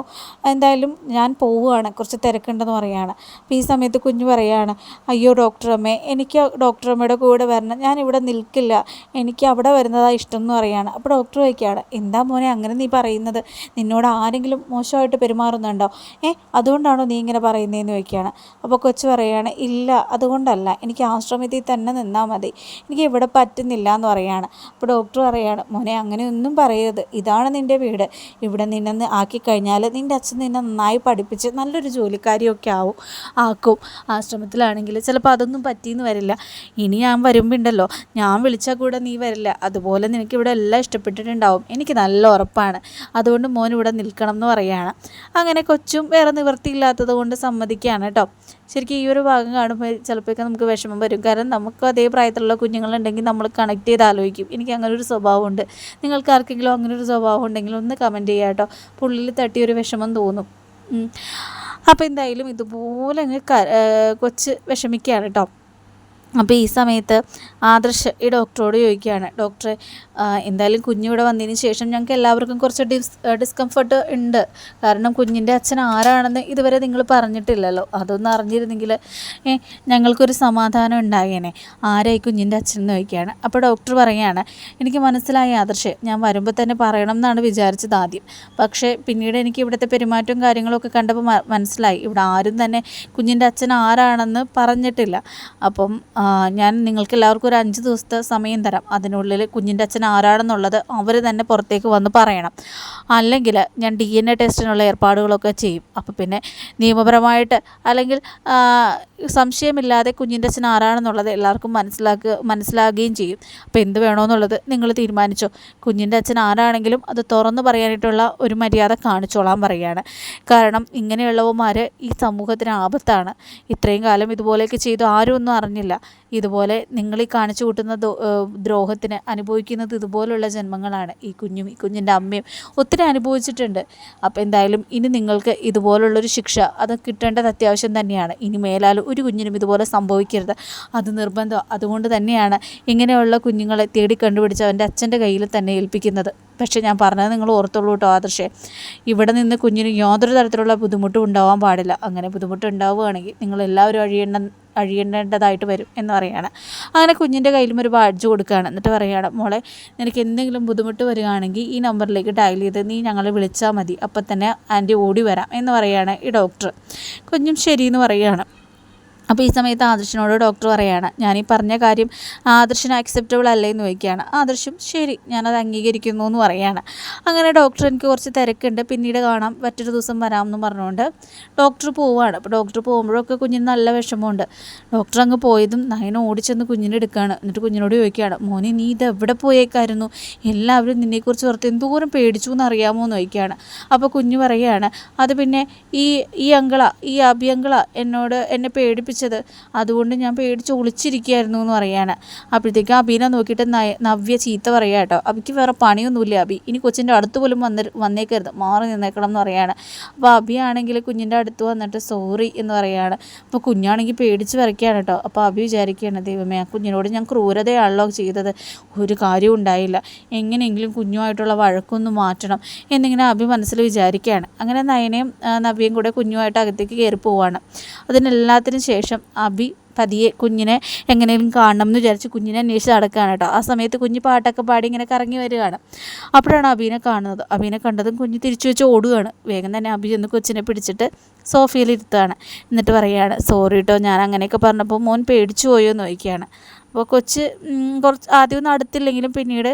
എന്തായാലും ഞാൻ പോവുകയാണ്. കുറച്ച് തിരക്കുണ്ടെന്ന് പറയുകയാണ്. അപ്പോൾ ഈ സമയത്ത് കുഞ്ഞ് പറയുകയാണ് അയ്യോ ഡോക്ടർ അമ്മേ എനിക്ക് ഡോക്ടർ അമ്മയുടെ കൂടെ വരണം. ഞാൻ ഇവിടെ നിൽക്കില്ല. എനിക്ക് അവിടെ വരുന്നതാണ് ഇഷ്ടം എന്ന് പറയുകയാണ്. അപ്പോൾ ഡോക്ടർ ചോദിക്കുകയാണ് എന്താ മോനെ അങ്ങനെ നീ പറയുന്നത്? നിന്നോട് ആരെങ്കിലും മോശമായിട്ട് പെരുമാറും പെരുമാറുന്നുണ്ടോ? ഏ അതുകൊണ്ടാണോ നീ ഇങ്ങനെ പറയുന്നതെന്ന് ചോദിക്കുകയാണ്. അപ്പോൾ കൊച്ചു പറയുകയാണ് ഇല്ല അതുകൊണ്ടല്ല. എനിക്ക് ആശ്രമത്തിൽ തന്നെ നിന്നാൽ മതി. എനിക്ക് ഇവിടെ പറ്റുന്നില്ല എന്ന് പറയുകയാണ് അപ്പോൾ ഡോക്ടർ പറയുകയാണ് മോനെ അങ്ങനെയൊന്നും പറയരുത്. ഇതാണ് നിന്റെ വീട്. ഇവിടെ നിന്നെ ആക്കി കഴിഞ്ഞാൽ നിന്റെ അച്ഛൻ നിന്നെ നന്നായി പഠിപ്പിച്ച് നല്ലൊരു ജോലിക്കാരിയൊക്കെ ആവും ആക്കും. ആശ്രമത്തിലാണെങ്കിൽ ചിലപ്പോൾ അതൊന്നും പറ്റിയെന്ന് വരില്ല. ഇനി ഞാൻ വരുമ്പോണ്ടല്ലോ. ഞാൻ വിളിച്ചാൽ കൂടെ നീ വരില്ല. അതുപോലെ നിനക്ക് ഇവിടെ എല്ലാം ഇഷ്ടപ്പെട്ടിട്ടുണ്ടാവും. എനിക്ക് നല്ല ഉറപ്പാണ്. അതുകൊണ്ട് മോൻ ഇവിടെ നിൽക്കണം എന്ന് പറയുകയാണ് അങ്ങനെ കൊച്ചും വേറെ നിവൃത്തിയില്ലാത്തത് കൊണ്ട് സമ്മതിക്കുകയാണ് കേട്ടോ. ശരിക്കും ഈ ഒരു ഭാഗം കാണുമ്പോൾ ചിലപ്പോഴൊക്കെ നമുക്ക് വിഷമം വരും. കാരണം നമുക്ക് അതേ പ്രായത്തിലുള്ള കുഞ്ഞുങ്ങളുണ്ടെങ്കിൽ നമ്മൾ കണക്ട് ചെയ്ത് ആലോചിക്കും. എനിക്ക് അങ്ങനെ ഒരു സ്വഭാവമുണ്ട്. നിങ്ങൾക്ക് ആർക്കെങ്കിലും അങ്ങനെ ഒരു സ്വഭാവം ഉണ്ടെങ്കിൽ ഒന്ന് കമന്റ് ചെയ്യുക കേട്ടോ. പുള്ളിൽ ഒരു വിഷമം തോന്നും. അപ്പോൾ എന്തായാലും ഇതുപോലെ അങ്ങ് കൊച്ച് വിഷമിക്കുകയാണ് കേട്ടോ. അപ്പോൾ ഈ സമയത്ത് ആദർശ് ഈ ഡോക്ടറോട് ചോദിക്കുകയാണ്. ഡോക്ടറെ എന്തായാലും കുഞ്ഞിവിടെ വന്നതിന് ശേഷം ഞങ്ങൾക്ക് എല്ലാവർക്കും കുറച്ച് ഡിസ് ഡിസ്കംഫർട്ട് ഉണ്ട്. കാരണം കുഞ്ഞിന്റെ അച്ഛൻ ആരാണെന്ന് ഇതുവരെ നിങ്ങൾ പറഞ്ഞിട്ടില്ലല്ലോ. അതൊന്നും അറിഞ്ഞിരുന്നെങ്കിൽ ഞങ്ങൾക്കൊരു സമാധാനം ഉണ്ടായേനെ. ആരായി കുഞ്ഞിന്റെ അച്ഛൻ എന്ന് ചോദിക്കുകയാണ്. അപ്പോൾ ഡോക്ടർ പറയുകയാണ് എനിക്ക് മനസ്സിലായി ആദർശ്. ഞാൻ വരുമ്പോൾ തന്നെ പറയണം എന്നാണ് വിചാരിച്ചത് ആദ്യം. പക്ഷേ പിന്നീട് എനിക്ക് ഇവിടുത്തെ പെരുമാറ്റവും കാര്യങ്ങളൊക്കെ കണ്ടപ്പോൾ മനസ്സിലായി. ഇവിടെ ആരും തന്നെ കുഞ്ഞിന്റെ അച്ഛൻ ആരാണെന്ന് പറഞ്ഞിട്ടില്ല. അപ്പം ഞാൻ നിങ്ങൾക്ക് എല്ലാവർക്കും ഒരു അഞ്ച് ദിവസത്തെ സമയം തരാം. അതിനുള്ളിൽ കുഞ്ഞിന്റെ അച്ഛൻ ആരാണെന്നുള്ളത് അവർ തന്നെ പുറത്തേക്ക് വന്ന് പറയണം. അല്ലെങ്കിൽ ഞാൻ ഡി എൻ എ ടെസ്റ്റിനുള്ള ഏർപ്പാടുകളൊക്കെ ചെയ്യും. അപ്പോൾ പിന്നെ നിയമപരമായിട്ട് അല്ലെങ്കിൽ സംശയമില്ലാതെ കുഞ്ഞിന്റെ അച്ഛൻ ആരാണെന്നുള്ളത് എല്ലാവർക്കും മനസ്സിലാക്കുക മനസ്സിലാകുകയും ചെയ്യും. അപ്പോൾ എന്ത് വേണമെന്നുള്ളത് നിങ്ങൾ തീരുമാനിച്ചോ. കുഞ്ഞിന്റെ അച്ഛൻ ആരാണെങ്കിലും അത് തുറന്നു പറയാനായിട്ടുള്ള ഒരു മര്യാദ കാണിച്ചോളാൻ പറയുകയാണ്. കാരണം ഇങ്ങനെയുള്ളവന്മാർ ഈ സമൂഹത്തിന് ആപത്താണ്. ഇത്രയും കാലം ഇതുപോലെയൊക്കെ ചെയ്തു. ആരും ഒന്നും അറിഞ്ഞില്ല. ഇതുപോലെ നിങ്ങൾ ഈ കാണിച്ചു കൂട്ടുന്ന ദ്രോഹത്തിന് അനുഭവിക്കുന്നത് ഇതുപോലുള്ള ജന്മങ്ങളാണ്. ഈ കുഞ്ഞും ഈ കുഞ്ഞിന്റെ അമ്മയും ഒത്തിരി അനുഭവിച്ചിട്ടുണ്ട്. അപ്പോൾ എന്തായാലും ഇനി നിങ്ങൾക്ക് ഇതുപോലുള്ളൊരു ശിക്ഷ അത് കിട്ടേണ്ടത് അത്യാവശ്യം തന്നെയാണ്. ഇനി മേലാൽ ഒരു കുഞ്ഞിനും ഇതുപോലെ സംഭവിക്കരുത്. അത് നിർബന്ധം. അതുകൊണ്ട് തന്നെയാണ് ഇങ്ങനെയുള്ള കുഞ്ഞുങ്ങളെ തേടി കണ്ടുപിടിച്ച് അവന്റെ അച്ഛന്റെ കയ്യിൽ തന്നെ ഏൽപ്പിക്കുന്നത്. പക്ഷേ ഞാൻ പറഞ്ഞത് നിങ്ങൾ ഓർത്തുള്ളൂ കേട്ടോ ആദർശേ. ഇവിടെ നിന്ന് കുഞ്ഞിന് യാതൊരു തരത്തിലുള്ള ബുദ്ധിമുട്ടും ഉണ്ടാവാൻ പാടില്ല. അങ്ങനെ ബുദ്ധിമുട്ട് ഉണ്ടാവുകയാണെങ്കിൽ നിങ്ങൾ എല്ലാവരും അഴിയേണ്ട അഴിയേണ്ടതായിട്ട് വരും എന്ന് പറയുകയാണ്. അങ്ങനെ കുഞ്ഞിന്റെ കയ്യിലും ഒരു ബാഡ്ജ് കൊടുക്കുകയാണ്. എന്നിട്ട് പറയുകയാണ് മോളെ നിനക്ക് എന്തെങ്കിലും ബുദ്ധിമുട്ട് വരികയാണെങ്കിൽ ഈ നമ്പറിലേക്ക് ഡയൽ ചെയ്ത് നീ ഞങ്ങളെ വിളിച്ചാൽ മതി. അപ്പം തന്നെ ആന്റി ഓടി വരാം എന്ന് പറയുകയാണ് ഈ ഡോക്ടർ കുഞ്ഞും ശരിയെന്ന് പറയുകയാണ്. അപ്പോൾ ഈ സമയത്ത് ആദർശനോട് ഡോക്ടർ പറയുകയാണ് ഞാൻ ഈ പറഞ്ഞ കാര്യം ആദർശൻ അക്സെപ്റ്റബിൾ അല്ലേന്ന് ചോദിക്കുകയാണ്. ആദർശം ശരി ഞാനത് അംഗീകരിക്കുന്നു എന്ന് പറയുകയാണ് അങ്ങനെ ഡോക്ടർ എനിക്ക് കുറച്ച് തിരക്കുണ്ട്. പിന്നീട് കാണാം മറ്റൊരു ദിവസം വരാമെന്ന് പറഞ്ഞുകൊണ്ട് ഡോക്ടർ പോവുകയാണ്. അപ്പോൾ ഡോക്ടർ പോകുമ്പോഴൊക്കെ കുഞ്ഞിന് നല്ല വിഷമമുണ്ട്. ഡോക്ടർ അങ്ങ് പോയതും നയന ഓടിച്ചെന്ന് കുഞ്ഞിനെ എടുക്കുകയാണ്. എന്നിട്ട് കുഞ്ഞിനോട് ചോദിക്കുകയാണ് മോനെ നീ ഇത് എവിടെ പോയേക്കായിരുന്നു? എല്ലാവരും നിന്നെക്കുറിച്ച് ഓർത്ത് എന്തോരം പേടിച്ചു എന്ന് അറിയാമോ? എന്ന് ചോദിക്കുകയാണ്. അപ്പോൾ കുഞ്ഞ് പറയുകയാണ് അത് പിന്നെ ഈ ഈ അങ്കള ഈ അഭിയങ്കള എന്നോട് എന്നെ പേടിപ്പിച്ച് വിളിച്ചത് അതുകൊണ്ട് ഞാൻ പേടിച്ച് ഒളിച്ചിരിക്കുകയായിരുന്നു എന്ന് പറയാണ്. അപ്പോഴത്തേക്കും അബീനെ നോക്കിയിട്ട് നവ്യ ചീത്ത പറയുക കേട്ടോ. അബിക്ക് വേറെ പണിയൊന്നുമില്ല അബി. ഇനി കൊച്ചിന്റെ അടുത്ത് പോലും വന്ന് വന്നേക്കരുത്. മാറി നിന്നേക്കണം എന്ന് പറയാണ്. അപ്പോൾ അബിയാണെങ്കിൽ കുഞ്ഞിന്റെ അടുത്ത് വന്നിട്ട് സോറി എന്ന് പറയാണ്. അപ്പോൾ കുഞ്ഞാണെങ്കിൽ പേടിച്ച് വരയ്ക്കുകയാണ് കേട്ടോ. അപ്പോൾ അബി വിചാരിക്കുകയാണ് ദൈവമേ ആ കുഞ്ഞിനോട് ഞാൻ ക്രൂരതയാണല്ലോ ചെയ്തത്. ഒരു കാര്യവും ഉണ്ടായില്ല. എങ്ങനെയെങ്കിലും കുഞ്ഞുമായിട്ടുള്ള വഴക്കൊന്ന് മാറ്റണം. എന്നിങ്ങനെ അബി മനസ്സിൽ വിചാരിക്കുകയാണ്. അങ്ങനെ നയനയും നവ്യയും കൂടെ കുഞ്ഞുമായിട്ട് അകത്തേക്ക് കയറി പോവാണ്. അതിനെല്ലാത്തിനും ശേഷം ശേഷം അബി പതിയെ കുഞ്ഞിനെ എങ്ങനെയും കാണണം എന്ന് വിചാരിച്ച് കുഞ്ഞിനെ അന്വേഷിച്ച് നടക്കുകയാണ് കേട്ടോ. ആ സമയത്ത് കുഞ്ഞ് പാട്ടൊക്കെ പാടി ഇങ്ങനെ കറങ്ങി വരികയാണ്. അപ്പോഴാണ് അബീനെ കാണുന്നത്. അബീനെ കണ്ടതും കുഞ്ഞ് തിരിച്ചു വെച്ച് ഓടുകയാണ്. വേഗം തന്നെ അബി ചെന്ന് കൊച്ചിനെ പിടിച്ചിട്ട് സോഫയിൽ ഇരുത്തുകയാണ് എന്നിട്ട് പറയുകയാണ് സോറി കേട്ടോ ഞാൻ അങ്ങനെയൊക്കെ പറഞ്ഞപ്പോൾ മോൻ പേടിച്ചു പോയോ എന്ന് ചോദിക്കുകയാണ്. അപ്പോൾ കൊച്ച് കുറച്ച് ആദ്യമൊന്നും അടുത്തില്ലെങ്കിലും പിന്നീട്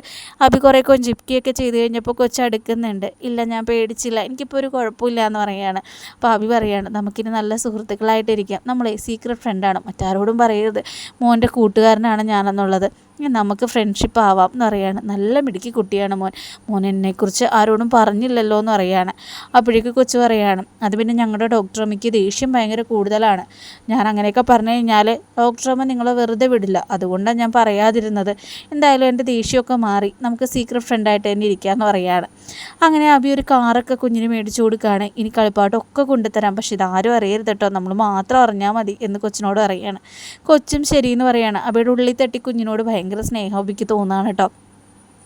അഭി കുറേ കൊഞ്ചിപ്പിക്കുകയൊക്കെ ചെയ്ത് കഴിഞ്ഞപ്പോൾ കൊച്ച് അടുക്കുന്നുണ്ട്. ഇല്ല ഞാൻ പേടിച്ചില്ല. എനിക്കിപ്പോൾ ഒരു കുഴപ്പമില്ല എന്ന് പറയുകയാണ്. അപ്പോൾ അഭി പറയുകയാണ് നമുക്കിനി നല്ല സുഹൃത്തുക്കളായിട്ടിരിക്കാം. നമ്മളെ സീക്രട്ട് ഫ്രണ്ടാണ് മറ്റാരോടും പറയരുത്. മോന്റെ കൂട്ടുകാരനാണ് ഞാനെന്നുള്ളത്. നമുക്ക് ഫ്രണ്ട്ഷിപ്പ് ആവാം എന്ന് പറയാണ്. നല്ല മിടുക്കി കുട്ടിയാണ് മോൻ. മോൻ എന്നെക്കുറിച്ച് ആരോടും പറഞ്ഞില്ലല്ലോ എന്ന് പറയാണ്. അപ്പോഴേക്ക് കൊച്ചു പറയാണ് അത് പിന്നെ ഞങ്ങളുടെ ഡോക്ടർ അമ്മയ്ക്ക് ദേഷ്യം ഭയങ്കര കൂടുതലാണ്. ഞാൻ അങ്ങനെയൊക്കെ പറഞ്ഞു കഴിഞ്ഞാൽ ഡോക്ടർ അമ്മ നിങ്ങളെ വെറുതെ വിടില്ല. അതുകൊണ്ടാണ് ഞാൻ പറയാതിരുന്നത്. എന്തായാലും എന്റെ ദേഷ്യമൊക്കെ മാറി. നമുക്ക് സീക്രട്ട് ഫ്രണ്ടായിട്ട് തന്നെ ഇരിക്കാമെന്ന് പറയാണ്. അങ്ങനെ അബി ഒരു കാറൊക്കെ കുഞ്ഞിന് മേടിച്ചു കൊടുക്കുകയാണ്. ഇനി കളിപ്പാട്ടൊക്കെ കൊണ്ടുതരാം. പക്ഷേ ഇതാരും അറിയരുത് കേട്ടോ. നമ്മൾ മാത്രം അറിഞ്ഞാൽ മതി എന്ന് കൊച്ചിനോട് പറയാണ്. കൊച്ചും ശരിയെന്ന് പറയാണ്. അബിയുടെ ഉള്ളിൽ തട്ടി കുഞ്ഞിനോട് ഭയങ്കര ഭയങ്കര സ്നേഹം അബിക്ക് തോന്നുകയാണ് കേട്ടോ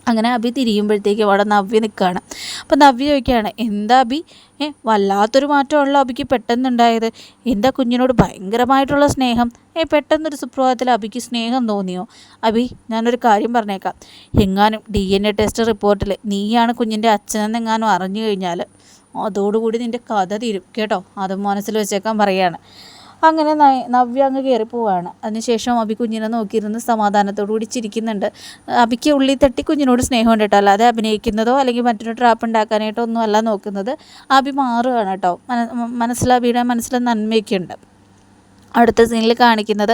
അങ്ങനെ അബി തിരിയുമ്പോഴത്തേക്ക് അവിടെ നവ്യ നിൽക്കുകയാണ് അപ്പം നവ്യ ചോദിക്കുകയാണ് എന്താ അഭി ഏ വല്ലാത്തൊരു മാറ്റമുള്ള അഭിക്ക് പെട്ടെന്നുണ്ടായത്. എന്താ കുഞ്ഞിനോട് ഭയങ്കരമായിട്ടുള്ള സ്നേഹം? ഏ പെട്ടെന്നൊരു സുപ്രഭാതത്തിൽ അഭിക്ക് സ്നേഹം തോന്നിയോ? അബി ഞാനൊരു കാര്യം പറഞ്ഞേക്കാം. എങ്ങാനും ഡി എൻ എ ടെസ്റ്റ് റിപ്പോർട്ടിൽ നീയാണ് കുഞ്ഞിന്റെ അച്ഛനെന്നെങ്ങാനും അറിഞ്ഞു കഴിഞ്ഞാൽ അതോടുകൂടി നിന്റെ കഥ തീരും. കേട്ടോ? അതും മനസ്സിൽ വെച്ചേക്കാൻ പറയാണ്. അങ്ങനെ നവ്യ അങ്ങ് കയറിപ്പോവാണ് അതിനുശേഷം അബി കുഞ്ഞിനെ നോക്കിയിരുന്ന് സമാധാനത്തോടു കൂടി ചിരിക്കുന്നുണ്ട്. അബിക്ക് ഉള്ളി തട്ടി കുഞ്ഞിനോട് സ്നേഹം കേട്ടോ. അല്ലാതെ അഭിനയിക്കുന്നതോ അല്ലെങ്കിൽ മറ്റൊരു ട്രാപ്പ് ഉണ്ടാക്കാനായിട്ടോ ഒന്നും അല്ല നോക്കുന്നത്. അബി മാറുകയാണ് കേട്ടോ. മനസ്സിൽ അബിയുടെ മനസ്സിൽ നന്മയൊക്കെ ഉണ്ട് അടുത്ത സീനിൽ കാണിക്കുന്നത്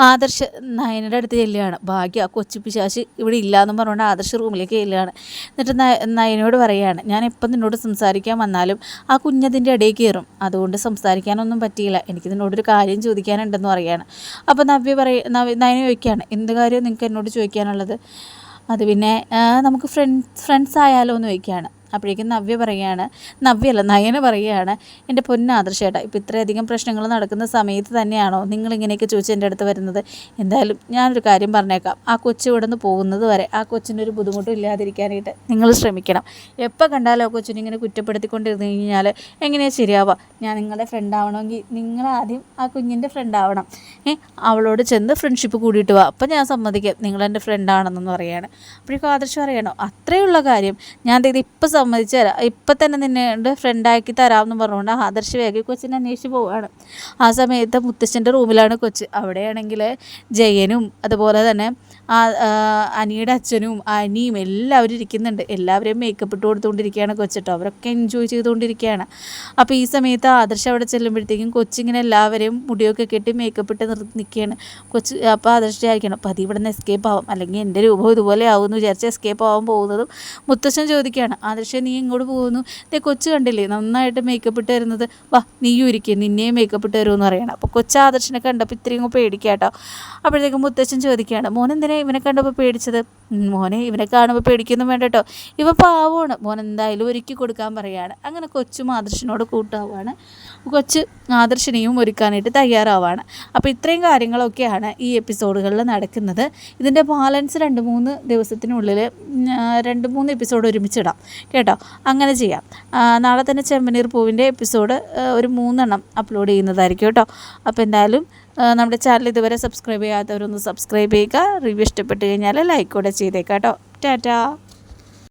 ആദർശ് നയനയുടെ അടുത്ത് ചെല്ലുകയാണ്. ഭാഗ്യ ആ കൊച്ചു പിശാശ് ഇവിടെ ഇല്ലയെന്ന് പറഞ്ഞുകൊണ്ട് ആദർശ് റൂമിലേക്ക് ചെല്ലുകയാണ്. എന്നിട്ട് നയനോട് പറയുകയാണ് ഞാൻ എപ്പം നിന്നോട് സംസാരിക്കാൻ വന്നാലും ആ കുഞ്ഞതിന്റെ ഇടയിൽ കയറും. അതുകൊണ്ട് സംസാരിക്കാനൊന്നും പറ്റിയില്ല. എനിക്ക് നിന്നോടൊരു കാര്യം ചോദിക്കാനുണ്ടെന്ന് പറയുകയാണ് അപ്പോൾ നവ്യ പറയ നയന ചോദിക്കുകയാണ് എന്ത് കാര്യം നിങ്ങൾക്ക് എന്നോട് ചോദിക്കാനുള്ളത്? അത് പിന്നെ നമുക്ക് ഫ്രണ്ട്സ് ഫ്രണ്ട്സ് ആയാലോ? എന്ന് ചോദിക്കുകയാണ്. അപ്പോഴേക്കും നവ്യ പറയുകയാണ് നവ്യല്ല നയന പറയുകയാണ് എന്റെ പൊന്നാദർശേട്ടാ ഇപ്പോൾ ഇത്രയധികം പ്രശ്നങ്ങൾ നടക്കുന്ന സമയത്ത് തന്നെയാണോ നിങ്ങളിങ്ങനെയൊക്കെ ചോദിച്ച് എന്റെ അടുത്ത് വരുന്നത്? എന്തായാലും ഞാനൊരു കാര്യം പറഞ്ഞേക്കാം. ആ കൊച്ചു ഇവിടെ നിന്ന് പോകുന്നത് വരെ ആ കൊച്ചിന്റെ ഒരു ബുദ്ധിമുട്ടും ഇല്ലാതിരിക്കാനായിട്ട് നിങ്ങൾ ശ്രമിക്കണം. എപ്പോൾ കണ്ടാലും ആ കൊച്ചിനെ ഇങ്ങനെ കുറ്റപ്പെടുത്തിക്കൊണ്ടിരുന്നു കഴിഞ്ഞാൽ എങ്ങനെയാണ് ശരിയാവുക? ഞാൻ നിങ്ങളുടെ ഫ്രണ്ട് ആവണമെങ്കിൽ നിങ്ങൾ ആദ്യം ആ കുഞ്ഞിന്റെ ഫ്രണ്ട് ആവണം. അവളോട് ചെന്ന് ഫ്രണ്ട്ഷിപ്പ് കൂടിയിട്ട് വാ. അപ്പം ഞാൻ സമ്മതിക്കാം നിങ്ങളെന്റെ ഫ്രണ്ടാണെന്നൊന്ന് പറയുകയാണ് അപ്പോഴേക്കും ആദർശം അറിയണോ അത്രയുള്ള കാര്യം. ഞാൻ ഇത് ഇപ്പം സമ്മതിച്ചു തരാം ഇപ്പം തന്നെ നിന്നെ ഫ്രണ്ടാക്കി തരാമെന്ന് പറഞ്ഞുകൊണ്ട് ആദർശ് വേഗം കൊച്ചിനെ അന്വേഷിച്ച് പോവുകയാണ്. ആ സമയത്ത് മുത്തശ്ശന്റെ റൂമിലാണ് കൊച്ച്. അവിടെയാണെങ്കിൽ ജയനും അതുപോലെ തന്നെ അനിയുടെ അച്ഛനും അനിയും എല്ലാവരും ഇരിക്കുന്നുണ്ട്. എല്ലാവരെയും മേക്കപ്പ് ഇട്ട് കൊടുത്തുകൊണ്ടിരിക്കുകയാണ് കൊച്ചിട്ടോ. അവരൊക്കെ എൻജോയ് ചെയ്തുകൊണ്ടിരിക്കുകയാണ്. അപ്പോൾ ഈ സമയത്ത് ആദർശ് അവിടെ ചെല്ലുമ്പോഴത്തേക്കും കൊച്ചിങ്ങനെ എല്ലാവരെയും മുടിയൊക്കെ കെട്ടി മേക്കപ്പ് ഇട്ട് നിർത്തി നിൽക്കുകയാണ് കൊച്ച് അപ്പോൾ ആദർശ് വിചാരിക്കണം അപ്പോൾ അത് ഇവിടെ നിന്ന് എസ്കേപ്പ് ആവും. അല്ലെങ്കിൽ എന്റെ രൂപം ഇതുപോലെ ആവും എന്ന് വിചാരിച്ച് എസ്കേപ്പ് ആവാൻ പോകുന്നതും മുത്തശ്ശൻ ചോദിക്കുകയാണ്. ആദർശ നീ ഇങ്ങോട്ട് പോകുന്നു. ഇതേ കൊച്ച് കണ്ടില്ലേ? നന്നായിട്ട് മേക്കപ്പ് ഇട്ട് വരുന്നത് വാ നീയും ഇരിക്കും. നിന്നെയും മേക്കപ്പ് ഇട്ട് തരുമെന്ന് പറയണം. അപ്പോൾ കൊച്ച് ആദർശനെ കണ്ടപ്പോൾ ഇത്രയും പേടിക്കാട്ടോ. അപ്പോഴത്തേക്കും മുത്തശ്ശൻ ചോദിക്കുകയാണ് മോൻ എന്തിനാ ഇവനെ കണ്ടപ്പോൾ പേടിച്ചത്. മോനെ ഇവനെ കാണുമ്പോൾ പേടിക്കൊന്നും വേണ്ട കേട്ടോ ഇവ പാവമാണ്. മോൻ എന്തായാലും ഒരുക്കി കൊടുക്കാൻ പറയുകയാണ് അങ്ങനെ കൊച്ചു ആദർശനോട് കൂട്ടാവുകയാണ് കൊച്ച് ആദർശനെയും ഒരുക്കാനായിട്ട് തയ്യാറാവുകയാണ് അപ്പോൾ ഇത്രയും കാര്യങ്ങളൊക്കെയാണ് ഈ എപ്പിസോഡുകളിൽ നടക്കുന്നത്. ഇതിന്റെ ബാലൻസ് രണ്ട് മൂന്ന് ദിവസത്തിനുള്ളിൽ രണ്ട് മൂന്ന് എപ്പിസോഡ് ഒരുമിച്ചിടാം. കേട്ടോ? അങ്ങനെ ചെയ്യാം. നാളെ തന്നെ ചെമ്മനീർ പൂവിന്റെ എപ്പിസോഡ് ഒരു മൂന്നെണ്ണം അപ്ലോഡ് ചെയ്യുന്നതായിരിക്കും കേട്ടോ. അപ്പോൾ എന്തായാലും നമ്മുടെ ചാനൽ ഇതുവരെ സബ്സ്ക്രൈബ് ചെയ്യാത്തവരൊന്ന് സബ്സ്ക്രൈബ് ചെയ്യുക. റിവ്യൂ ഇഷ്ടപ്പെട്ട് കഴിഞ്ഞാൽ ലൈക്ക് കൂടെ ചെയ്തേക്കാം കേട്ടോ. ടാറ്റാ.